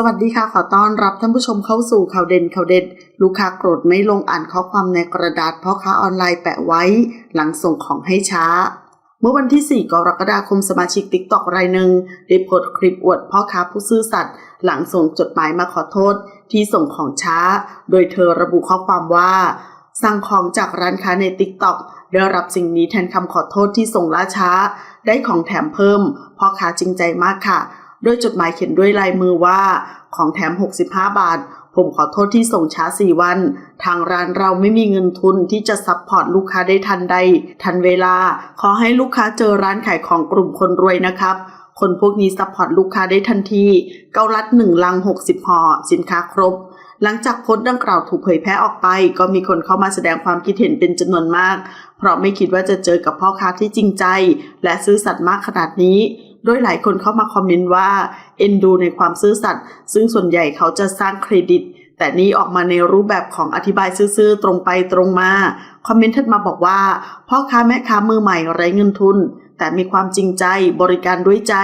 สวัสดีค่ะ ขอต้อนรับท่านผู้ชมเข้าสู่ข่าวเด่นข่าวเด็ด ลูกค้าโกรธไม่ลงอ่านข้อความในกระดาษพ่อค้าออนไลน์แปะไว้ หลังส่งของให้ช้า เมื่อวันที่ 4 กรกฎาคมสมาชิกติ๊กตอกรายหนึ่งได้โพสต์คลิปอวดพ่อค้าผู้ซื่อสัตย์หลังส่งจดหมายมาขอโทษ ที่ส่งของช้า โดยเธอระบุข้อความว่า สั่งของจากร้านค้าในติ๊กต็อกได้รับสิ่งนี้แทนคำขอโทษที่ส่งล่าช้า ได้ของแถมเพิ่มพ่อค้าจริงใจมากค่ะ โดยจดหมายเขียนด้วยลายมือว่า ของแถม 65 บาท ผมขอโทษที่ส่งช้า 4 วัน ทางร้านเราไม่มีเงินทุนที่จะซัพพอร์ตลูกค้าได้ทันใด ทันเวลา ขอให้ลูกค้าเจอร้านขายของกลุ่มคนรวยนะครับคนพวกนี้ซัพพอร์ตลูกค้าได้ทันที เกาลัดหนึ่งลัง 60ห่อสินค้าครบ หลังจากโพสต์ดังกล่าวถูกเผยแพร่ออกไป ก็มีคนเข้ามาแสดงความคิดเห็นเป็นจำนวนมาก เพราะไม่คิดว่าจะเจอกับพ่อค้าที่จริงใจ และซื่อสัตย์มากขนาดนี้ โดยหลายคนเข้ามาคอมเมนต์ว่าเอ็นดูในความซื่อสัตย์ซึ่งส่วนใหญ่เขาจะสร้างเครดิต แต่นี่ออกมาในรูปแบบของอธิบายซื่อๆตรงไปตรงมา คอมเมนต์ถัดมาบอกว่าพ่อค้าแม่ค้ามือใหม่ไร้เงินทุน แต่มีความจริงใจบริการด้วยใจ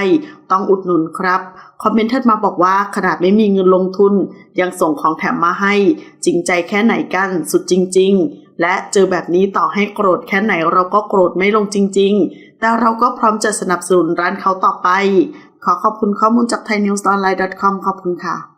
ต้องอุดหนุนครับคอมเมนต์ถัดมาบอกว่าขนาดไม่มีเงินลงทุน ยังส่งของแถมมาให้ จริงใจแค่ไหนกันสุดจริง ๆ และเจอแบบนี้ต่อให้โกรธแค่ไหนเราก็โกรธไม่ลงจริง ๆ แต่เราก็พร้อมจะสนับสนุนร้านเขาต่อไป ขอขอบคุณข้อมูลจาก thainewsonline.com ขอบคุณค่ะ